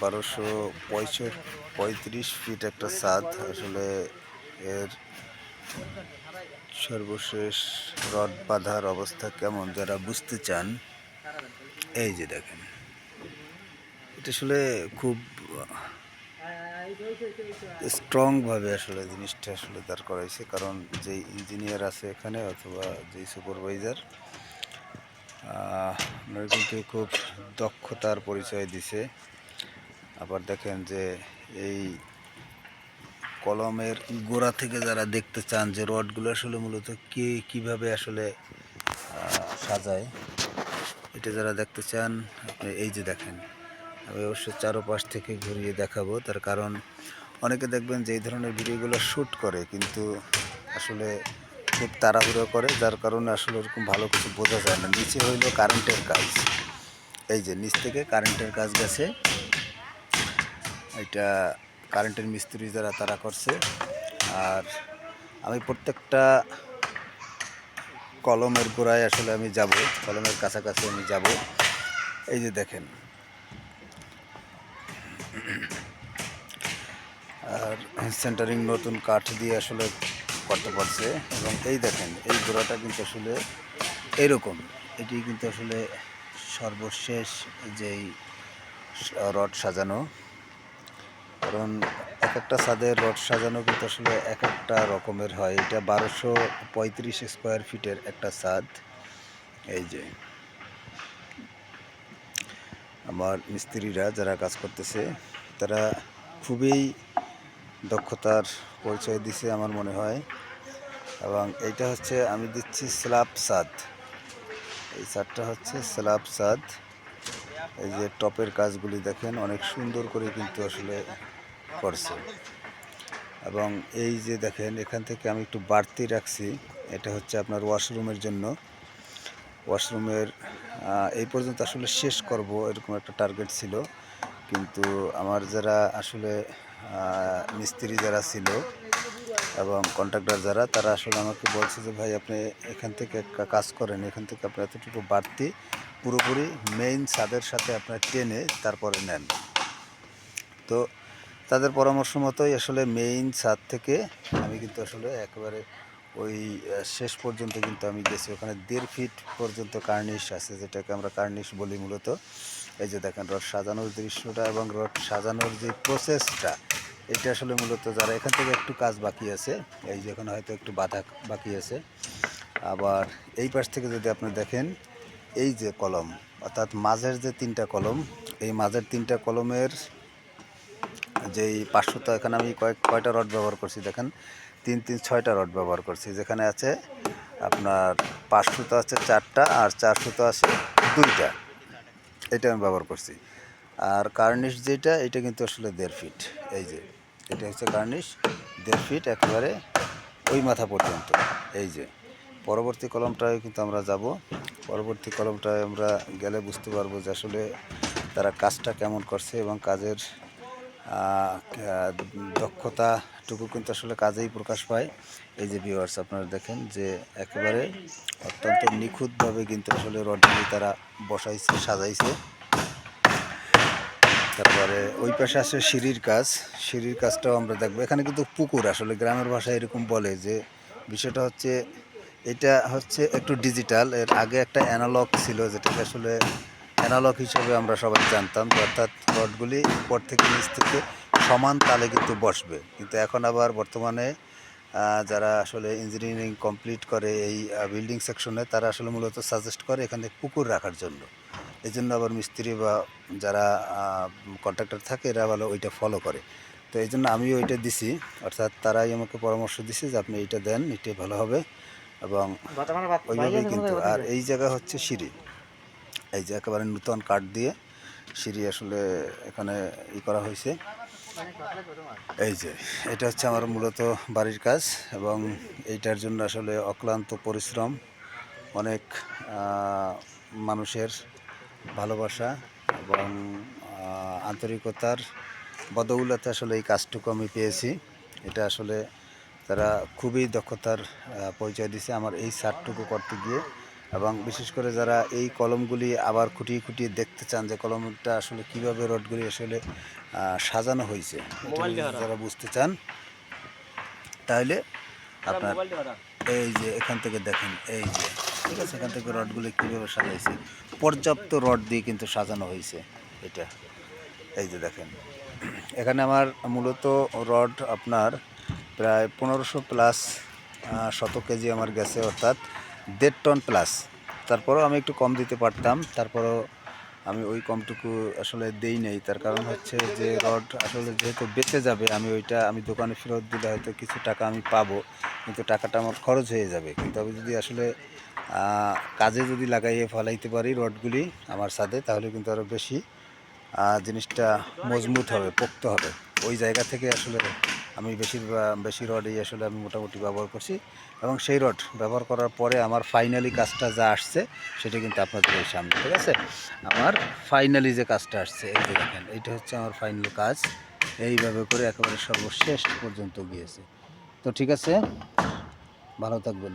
বারোশো পঁয়ষট্টি, পঁয়ত্রিশ ফিট একটা ছাদ, আসলে এর সর্বশেষ রড বাঁধার অবস্থা কেমন, যারা বুঝতে চান, এই যে দেখেন। এটা আসলে খুব স্ট্রংভাবে আসলে জিনিসটা আসলে দাঁড় করাইছে, কারণ যে ইঞ্জিনিয়ার আছে এখানে অথবা যে সুপারভাইজার ওনারা কিন্তু খুব দক্ষতার পরিচয় দিছে। আবার দেখেন যে এই কলমের গোড়া থেকে যারা দেখতে চান যে রডগুলো আসলে মূলত কে, কীভাবে আসলে সাজায়, এটা যারা দেখতে চান আপনি এই যে দেখেন আমি অবশ্য চারোপাশ থেকে ঘুরিয়ে দেখাবো। তার কারণ অনেকে দেখবেন যে এই ধরনের ভিডিওগুলো শ্যুট করে, কিন্তু আসলে খুব তাড়াহুড়ো করে, যার কারণে আসলে ওরকম ভালো কিছু বোঝা যায় না। নিচে হইল কারেন্টের কাজ। এই যে নিচ থেকে কারেন্টের কাজ গেছে। এটা কারেন্টের মিস্ত্রি যারা, তারা করছে। আর আমি প্রত্যেকটা কলমের গোড়ায় আসলে আমি যাব। কলমের কাছাকাছি আমি যাব। এই যে দেখেন সেন্টারিং নতুন কাঠ দিয়ে আসলে করতে পারছে। এবং এই দেখেন, এই গোড়াটা কিন্তু আসলে এরকম। এটি কিন্তু আসলে সর্বশেষ যেই রড সাজানো। কারণ এক একটা ছাদের রড সাজানো কিন্তু আসলে এক একটা রকমের হয়। এটা বারোশো পঁয়ত্রিশ স্কোয়ার ফিটের একটা ছাদ। এই যে, আমার মিস্ত্রিরা যারা কাজ করতেছে, তারা খুবই দক্ষতার পরিচয় দিছে আমার মনে হয়। এবং এইটা হচ্ছে আমি দিচ্ছি স্ল্যাব ছাদ এই ছাদটা হচ্ছে স্ল্যাব ছাদ এই যে টপের কাজগুলি দেখেন, অনেক সুন্দর করে কিন্তু আসলে করছে। এবং এই যে দেখেন, এখান থেকে আমি একটু বাড়তি রাখছি। এটা হচ্ছে আপনার ওয়াশরুমের জন্য। ওয়াশরুমের এই পর্যন্ত আসলে শেষ করব, এরকম একটা টার্গেট ছিল। কিন্তু আমার যারা আসলে মিস্ত্রি যারা ছিল এবং কন্ট্রাক্টর যারা, তারা আসলে আমাকে বলছে যে, ভাই, আপনি এখান থেকে কাজ করেন। এখান থেকে আপনি এতটুকু বাড়তি পুরোপুরি মেইন ছাদের সাথে আপনার টেনে তারপরে নেন। তো তাদের পরামর্শ মতোই আসলে মেইন ছাদ থেকে আমি কিন্তু আসলে একেবারে ওই শেষ পর্যন্ত কিন্তু আমি গেছি। ওখানে দেড় ফিট পর্যন্ত কার্নিশ আছে, যেটাকে আমরা কার্নিশ বলি মূলত। এই যে দেখেন রড সাজানোর দৃশ্যটা এবং রড সাজানোর যে প্রসেসটা এটা আসলে মূলত যারা এখান থেকে একটু কাজ বাকি আছে, এই যে এখন হয়তো একটু বাধা বাকি আছে, আবার এই পাশ থেকে যদি আপনি দেখেন, এই যে কলম, অর্থাৎ মাঝের যে তিনটা কলম, এই মাঝের তিনটা কলমের যেই পাঁচশোটা, এখানে আমি কয়েক, কয়টা রড ব্যবহার করছি দেখেন, তিন তিন, ছয়টা রড ব্যবহার করছি, যেখানে আছে আপনার পাঁচশোটা আছে চারটা আর চারশোটা আছে দুইটা। এটা আমি ব্যবহার করছি। আর কার্নিশ যেটা, এটা কিন্তু আসলে দেড় ফিট এই যে, এটা হচ্ছে কার্নিশ দেড় ফিট একেবারে ওই মাথা পর্যন্ত। এই যে, পরবর্তী কলমটায় কিন্তু আমরা যাব। পরবর্তী কলমটায় আমরা গেলে বুঝতে পারব যে আসলে তারা কাজটা কেমন করছে এবং কাজের দক্ষতাটুকু কিন্তু আসলে কাজেই প্রকাশ পায়। এই যে ভিউয়ার্স আপনারা দেখেন যে একেবারে অত্যন্ত নিখুঁতভাবে কিন্তু আসলে রডগুলি তারা বসাইছে, সাজাইছে। তারপরে ওই পাশে আছে সিঁড়ির কাজ। সিঁড়ির কাজটাও আমরা দেখব। এখানে কিন্তু পুকুর আসলে, গ্রামের ভাষায় এরকম বলে যে বিষয়টা হচ্ছে, এটা হচ্ছে একটু ডিজিটাল এর আগে একটা অ্যানালগ ছিল যেটাকে আসলে অ্যানালগ হিসেবে আমরা সবাই জানতাম অর্থাৎ রডগুলি উপর থেকে নিচ থেকে সমান তালে কিন্তু বসবে। কিন্তু এখন আবার বর্তমানে যারা আসলে ইঞ্জিনিয়ারিং কমপ্লিট করে এই বিল্ডিং সেকশনে তারা আসলে মূলত সাজেস্ট করে এখানে পুকুর রাখার জন্য। এই জন্য আবার মিস্ত্রি বা যারা কন্ট্রাক্টর থাকে এরা ভালো ওইটা ফলো করে। তো এই জন্য আমিও ওইটা দিছি। অর্থাৎ তারাই আমাকে পরামর্শ দিছে যে আপনি এইটা দেন এটাই ভালো হবে। এবং ওইভাবেই কিন্তু আর এই জায়গা হচ্ছে সিঁড়ি। এই যে একেবারে নূতন কাঠ দিয়ে সিঁড়ি আসলে এখানে ই করা হয়েছে। এই যে, এটা হচ্ছে আমার মূলত বাড়ির কাজ এবং এইটার জন্য আসলে অক্লান্ত পরিশ্রম, অনেক মানুষের ভালোবাসা এবং আন্তরিকতার বদৌলতে আসলে এই কাজটুকু আমি পেয়েছি। এটা আসলে তারা খুবই দক্ষতার পরিচয় দিছে আমার এই সারটুকু করতে গিয়ে এবং বিশেষ করে যারা এই কলমগুলি আবার খুঁটিয়ে খুঁটিয়ে দেখতে চান যে কলমটা আসলে কীভাবে রডগুলি আসলে সাজানো হয়েছে যারা বুঝতে চান তাহলে আপনার এই যে এখান থেকে দেখেন এই যে ঠিক আছে এখান থেকে রডগুলো কীভাবে সাজাইছে পর্যাপ্ত রড দিয়ে কিন্তু সাজানো হয়েছে এটা। এই যে দেখেন এখানে আমার মূলত রড আপনার প্রায় পনেরোশো প্লাস শত কেজি আমার গেছে অর্থাৎ দেড় টন প্লাস তারপরেও আমি একটু কম দিতে পারতাম, তারপরও আমি ওই কমটুকু আসলে দেই নেই। তার কারণ হচ্ছে যে রড আসলে যেহেতু বেঁচে যাবে, আমি ওইটা আমি দোকানে ফেরত দিলে হয়তো কিছু টাকা আমি পাবো, কিন্তু টাকাটা আমার খরচ হয়ে যাবে। কিন্তু আমি যদি আসলে কাজে যদি লাগাইয়ে ফলাইতে পারি রডগুলি আমার সাথে, তাহলে কিন্তু আরও বেশি জিনিসটা মজবুত হবে, পোক্ত হবে। ওই জায়গা থেকে আসলে আমি বেশি বেশি রডই আসলে আমি মোটামুটি ব্যবহার করছি এবং সেই রড ব্যবহার করার পরে আমার ফাইনালি কাজটা যা আসছে সেটা কিন্তু আপনাদের এই সামনে, ঠিক আছে? আমার ফাইনালি যে কাজটা আসছে, এই যে দেখেন, এইটা হচ্ছে আমার ফাইনাল কাজ। এইভাবে করে একেবারে সর্বশেষ পর্যন্ত গিয়েছে। তো ঠিক আছে, ভালো থাকবেন।